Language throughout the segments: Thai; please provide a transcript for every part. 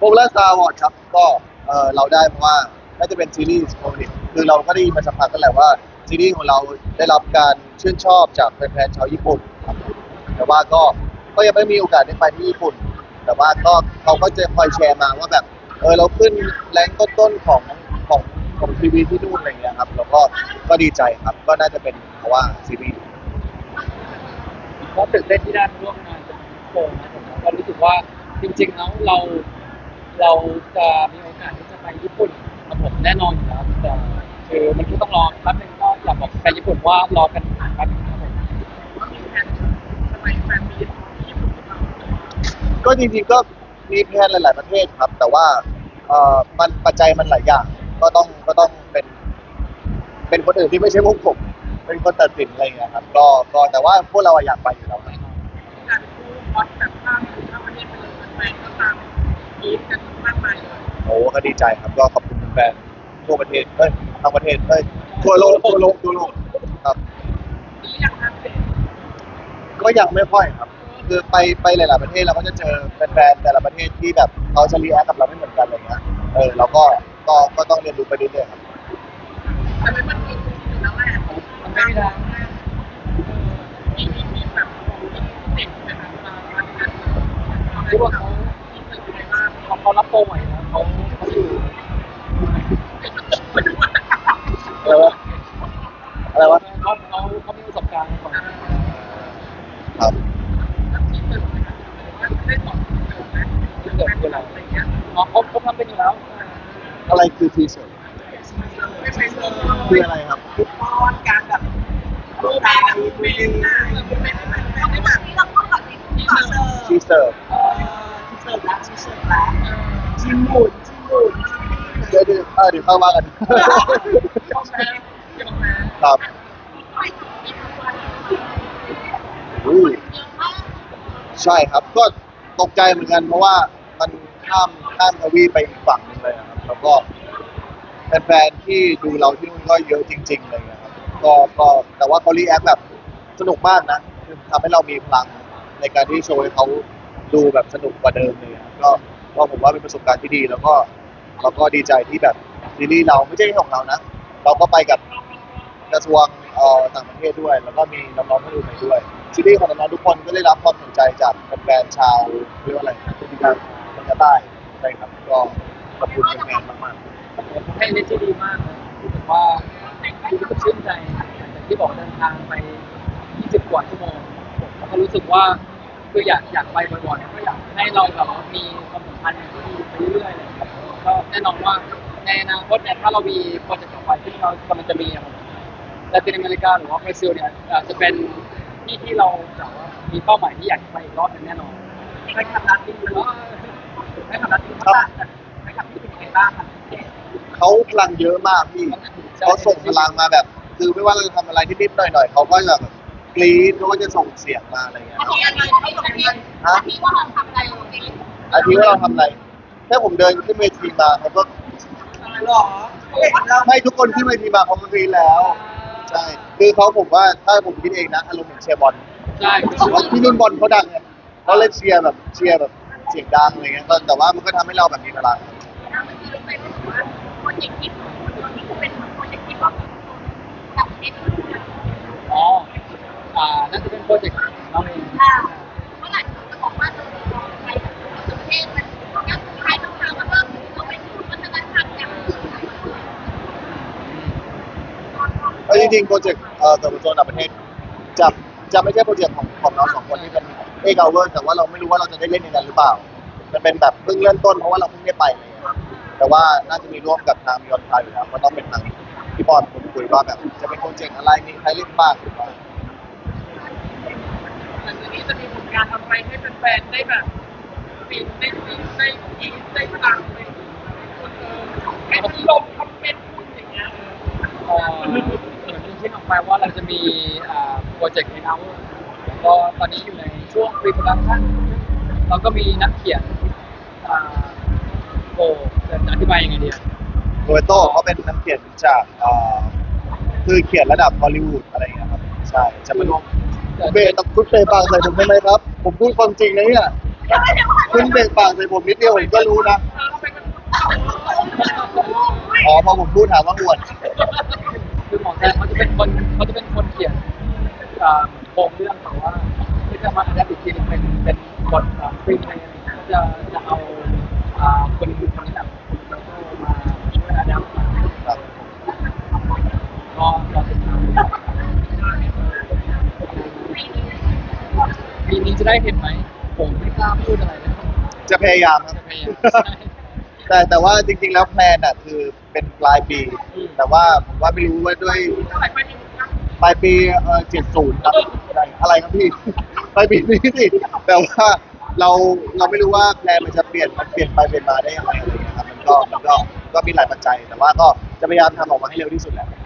โปรแลสตาร์วอร์ดครับก็เออเราได้เพราะว่าน่าจะเป็นซีรีส์โควิดคือเราก็ได้ยินมาสักพักกันแหละว่าซีรีส์ของเราได้รับการชื่นชอบจากแฟนๆชาวญี่ปุ่นครับแต่ว่าก็ก็ยังไม่มีโอกาสได้ไปที่ญี่ปุ่น แต่ว่าก็เขาก็จะคอยแชร์มาว่าแบบเออเราขึ้นแรงต้นๆของของของทีวีที่นู่นอะไรอย่างเงี้ยครับแล้วก็ก็ดีใจครับก็น่าจะเป็นเพราะว่าซีรีส์ก็ตื่นเต้นที่ได้ร่วมงานกับโปรนะผมก็รู้สึกว่าจริงๆแล้วเรา เราจะมีโอกาสที่จะไปญี่ปุ่นครับผมแน่นอนอยู่แล้วแต่คือมันก็ต้องรอแป๊บนึงก็อยากบอกไปญี่ปุ่นว่ารอกันแป๊บนึงครับผมก็จริงๆก็มีแพลนหลาย ๆ ประเทศครับ แต่ว่าเอ่อมันปัจจัยมันหลายอย่าง ก็ต้องก็ต้องเป็น เป็นคนอื่นที่ไม่ใช่พวกผม เป็นคนตัดสินอะไรอย่างเงี้ยครับ ก็ก็แต่ว่าพวกเราอะอยากไปอยู่แล้วครับการคู่พอดแบบข้ามข้ามประเทศไปเลยแฟนก็ตาม กีดกันมากมายเลยโอ้ก็ดีใจครับก็ขอบคุณแฟนๆทั่วประเทศเอ้ยทั้งประเทศเอ้ยทั่วโลกทั่วโลกทั่วโลกครับ นี่อยากทำเสร็จก็ยังไม่ค่อยครับ คือไปไปหลาย ๆ ประเทศเราก็จะเจอแฟนๆแต่ละประเทศที่แบบเขาจะรีแอคกับเราไม่เหมือนกันอะไรเงี้ยเออเราก็ก็ก็ต้องเรียนรู้ไปเรื่อยๆครับ แต่ไม่มันมีอยู่แล้วแหละ มันไม่ได้ มีมีมีแบบเด็กนะครับมามาทำงาน ที่ว่าเขา มีเกิดอะไรบ้าง เขาเขารับโปรใหม่นะเขาเขาอยู่ อะไรวะอะไรวะ เขาเขาเขามีประสบการณ์ของ ครับ มีเกิดอะไรว่าได้สอนเกิดไหมเกิดเวลาอะไรเงี้ย น้องเขาเขาทำเป็นอยู่ แล้วอะไรคือทีเซอร์ไม่ใช่เอคืออะไรครับคือป้อนการแบบรูปแบบเป็นหน้าเป็นไม่ได้แบบไม่ได้แบบที่เราต้องแบบที่เสิร์ฟทีเซอร์เออที่เสิร์แล้วทีเสิร์แล้วชิมหมุนชิมหมุนเดี๋ยวเดี๋ยวเดี๋ยวเข้ามากันครับใช่ครับก็ตกใจเหมือนกันเพราะว่า ข้ามข้ามทวีปไปอีกฝั่งหนึงเลยนะครับแล้วก็แฟนๆที่ดูเราที่นู่นก็เยอะจริง ๆ เลยนะครับก็ก็แต่ว่าเขารีแอคแบบสนุกมากนะคือทำให้เรามีพลังในการที่โชว์ให้เขาดูแบบสนุกกว่าเดิมเลยก็ก็ผมว่าเป็นประสบการณ์ที่ดี แล้วก็แล้วก็ดีใจที่แบบซีรีส์เราไม่ใช่แค่ของเรานะ เราก็ไปกับกระทรวงเอ่อต่างประเทศด้วย แล้วก็มีน้องๆที่ดูไปด้วยซีรีส์ของน้องๆทุกคนก็ได้รับความสนใจจากแฟนๆชาวเรียกว่าอะไร ที่ทางทางใต้ใช่ครับก็ขอบคุณแฟนๆมากๆให้เล่นที่ดีมากนะรู้สึกว่ารู้สึกชื่นใจหลังจากที่บอกเดินทางไป 20 กว่าชั่วโมงแล้วก็รู้สึกว่าคืออยากอยากไปบ่อยๆก็อยากให้เราแบบว่ามีความสัมพันธ์ที่ดีไปเรื่อยๆเลยครับก็แน่นอนว่าในอนาคตเนี่ยถ้าเรามีโปรเจกต์ต่อไปที่เรากำลังจะมีอะครับลาตินอเมริกาหรือว่าบราซิลเนี่ยอ่อจะเป็นที่ที่เราแบบว่ามีเป้าหมายที่อยากไปอีกรอบหนึงแน่นอน ไปทำร้านที่หรือว่าไปทำร้านที่บ้าไปทำที่เป็นไงบ้างครับเขาพลังเยอะมากพี่เขาส่งพลังมาแบบ คือไม่ว่าเราจะทำอะไรนิดๆหน่อยๆเขาก็จะแบบกรี๊ดเขาก็จะส่งเสียงมาอะไรเงี้ยครับที่อะไรที่ตรงนี้ฮะที่ว่าเราทำอะไรอยู่ดีอาทิตย์ว่าเราทำอะไรแค่ผมเดินขึ้นเวทีมาเขาก็อะไรหรอให้ทุกคนขึ้นเวทีมาเขาก็กรี๊ดแล้วใช่คือเขาผมว่าถ้าผมคิดเองนะอารมณ์เหมือนเชียร์บอลใช่พี่นู่นบอลเขาดังไง เขาเลยเชียร์แบบเชียร์แบบเสียงดังอะไรเงี้ยก็แต่ว่ามันก็ทำให้เราแบบมีพลังเมื่อกี้เราไปรู้สึกว่าโปรเจกต์ที่ตอนนี้เป็นโปรเจกต์ที่ว่ากับเด็กอ๋ออ่าน่าจะเป็นโปรเจกต์ของเราเองค่ะเมื่อไหร่จะบอกว่าเราไปต่างประเทศมันก็ใช้ต้องทำแล้วก็เราไปดูวัฒนธรรมอย่างแล้วจริงๆโปรเจกต์เอ่อเกิดเป็นโซนต่างประเทศ จะไม่ใช่โปรเจกต์ของของเราสองคนที่เป็นเอกเอาเวอร์แต่ว่าเราไม่รู้ว่าเราจะได้เล่นในนั้นหรือเปล่า มันเป็นแบบเพิ่งเริ่มต้นเพราะว่าเราเพิ่งได้ไปอะไรเลยครับแต่ว่าน่าจะมีร่วมกับทางยอนไทยอยู่แล้วก็ต้องเป็นทางพี่บอลคุยว่าแบบจะเป็นโปรเจกต์อะไรมีใครเล่นบ้างหรือเปล่าหลังจากนี้จะมีผลงานทำอะไรให้แฟนๆได้แบบปีนได้ปีนได้ปีนได้พลังเลยให้มันลงคอมเมนต์พูดอย่างเงี้ย เอ่อ มือนที่คิดออกไปว่าเราจะมีอ่าโปรเจกต์ในเอาแล้วก็ตอนนี้อยู่ในช่วง pre-production เราก็มีนักเขียนอ่าโอ้จะอธิบายยังไงดีอะโรเบโต้เขาเป็นนักเขียนจากเอ่อคือเขียนระดับฮอลลีวูดอะไรอย่างเงี้ยครับใช่จะมาลงเบสต้องพูดเปย์บางใส่ผมทำไมครับ ผมพูดความจริงนะเนี่ยคุณเบรกปากใส่ผมนิดเดียวผมก็รู้นะเออทำไมมันอ๋อพอผมพูดถามว่าอวดคือหมอแทนเขาจะเป็นคนเขาจะเป็นคนเขียน อ่าโครงเรื่องแต่ว่าที่จะมาอัดแอปอีกทีนึงเป็นเป็นบทฟรีเลยเขาจะจะเอาอ่าคนคนนี้แหละแล้วก็มาช่วยอัดแอปมาครับก็รอติดตามปีนี้จะได้เห็นไหมผมไม่กล้าพูดอะไรนะจะพยายามครับ จะพยายามแต่แต่ว่าจริงๆแล้วแพลนอะคือเป็นปลายปี แต่ว่าผมว่าไม่รู้ว่าด้วย เท่าไหร่ไปมีนะ ปลายปีเอ่อเจ็ดศูนย์ครับอะไรครับพี่ ปลายปีนี้สิแต่ว่าเราเราไม่รู้ว่าแพลนมันจะเปลี่ยนมันเปลี่ยนไปเปลี่ยนมาได้ยังไงอะไรอย่างเงี้ยครับมันก็มันก็ก็มีหลายปัจจัย แต่ว่าก็จะพยายามทำออกมาให้เร็วที่สุดแหละครับ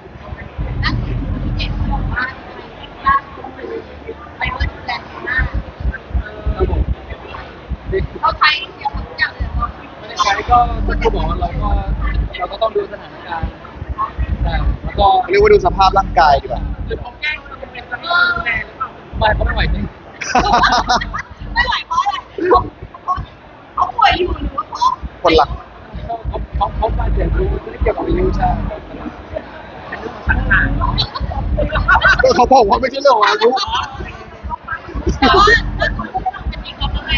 ผมไม่เขาใช้เดียวทุกอย่างเลยเนาะได้ใช้ก็ก็บอกว่าเราก็เราก็ต้องดูสถานการณ์ แต่แล้วก็เรียกว่าดูสภาพร่างกายดีกว่า หรือเขาแกล้งเราเป็นจะมีดูแลหรือเปล่าไม่เขาไม่ไหวจริงไม่ไหวเพราะอะไรเขาเขาป่วยอยู่หรือว่าเขาคนหลักเขาเขาเขาเขาบาดเจ็บรู้ไม่ได้เกี่ยวกับอายุใช่เป็นเรื่องของสังหารก็เขาบอกว่าไม่ใช่เรื่องของอายุแต่ว่าถ้าสมมติเราจะมีความรักได้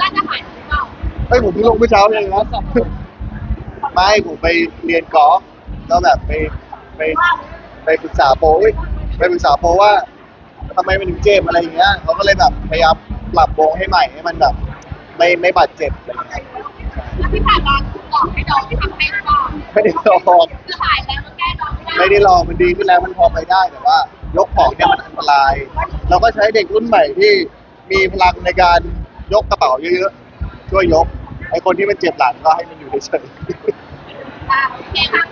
น่าจะหายหรือเปล่าเฮ้ยผมเพิ่งลงเมื่อเช้าเองแล้นะวสอบไม่ผมไปเรียนกอล์ฟ ก็แบบไปไปไปปรึกษาโปรเอ้ยไปปรึกษาโปรว่าทำไมมันถึงเจ็บอะไรอย่างเงี้ยเขาก็เลยแบบพยายามปรับวงให้ใหม่ให้มันแบบไม่ไม่บาดเจ็บอะไรอย่างเงี้ยแล้วที่ผ่านมาหลอกให้น้องที่ทำให้ก่อนไม่ได้ลองคือหายแล้วแล้วแก้น้องไม่ได้ไม่ได้ลองมันดีขึ้นแล้วมันพอไปได้แต่ว่า ยกของเนี่ยมันอันตราย เราก็ใช้เด็กรุ่นใหม่ที่มีพลังในการยกกระเป๋าเยอะๆช่วยยกไอคนที่มันเจ็บหลังก็ให้มันอยู่เฉย ค่ะโอเคค่ะ